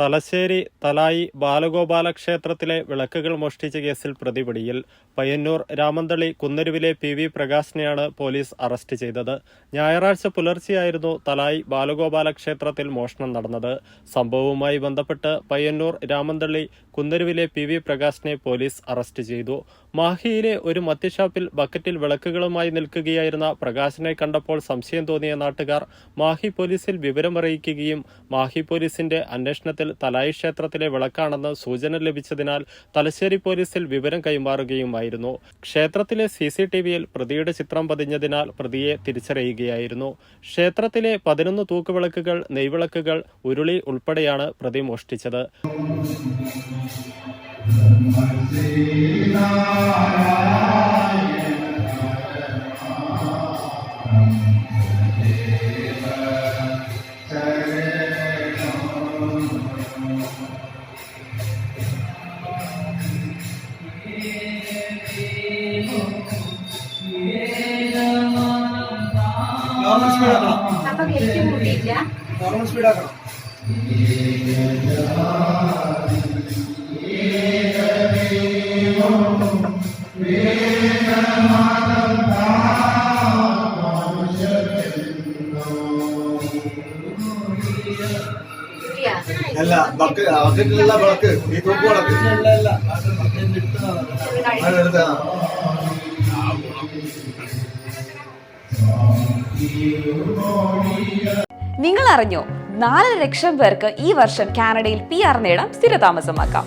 തലശ്ശേരി തലായി ബാലഗോപാല ക്ഷേത്രത്തിലെ വിളക്കുകൾ മോഷ്ടിച്ച കേസിൽ പ്രതിപിടിയിൽ പയ്യന്നൂർ രാമന്തളി കുന്നരുവിലെ പി വി പ്രകാശിനെയാണ് പോലീസ് അറസ്റ്റ് ചെയ്തത്. ഞായറാഴ്ച പുലർച്ചെയായിരുന്നു തലായി ബാലഗോപാല ക്ഷേത്രത്തിൽ മോഷണം നടന്നത്. സംഭവവുമായി ബന്ധപ്പെട്ട് പയ്യന്നൂർ രാമന്തളി കുന്നരുവിലെ പി വി പ്രകാശിനെ പോലീസ് അറസ്റ്റ് ചെയ്തു. മാഹിയിലെ ഒരു മദ്യഷാപ്പിൽ ബക്കറ്റിൽ വിളക്കുകളുമായി നിൽക്കുകയായിരുന്ന പ്രകാശനെ കണ്ടപ്പോൾ സംശയം തോന്നിയ നാട്ടുകാർ മാഹി പോലീസിൽ വിവരം അറിയിക്കുകയും മാഹി പോലീസിന്റെ അന്വേഷണത്തിൽ തലായി ക്ഷേത്രത്തിലെ വിളക്കാണെന്ന് സൂചന ലഭിച്ചതിനാൽ തലശ്ശേരി പോലീസിൽ വിവരം കൈമാറുകയുമായിരുന്നു. ക്ഷേത്രത്തിലെ സി സി ടി വിയിൽ പ്രതിയുടെ ചിത്രം പതിഞ്ഞതിനാൽ പ്രതിയെ തിരിച്ചറിയുകയായിരുന്നു. ക്ഷേത്രത്തിലെ പതിനൊന്ന് തൂക്കുവിളക്കുകൾ നെയ്വിളക്കുകൾ ഉരുളി ഉൾപ്പെടെയാണ് പ്രതി മോഷ്ടിച്ചത്. नॉर्मल स्पीड आ करो नॉर्मल स्पीड आ करो അല്ല ബക്ക് ബക്കറ്റിലുള്ള വിളക്ക് ഈ തൂക്ക് വിളക്ക് നിങ്ങൾ അറിഞ്ഞോ നാല് ലക്ഷം പേർക്ക് ഈ വർഷം കാനഡയിൽ പി ആർ നേടാം സ്ഥിരതാമസമാക്കാം.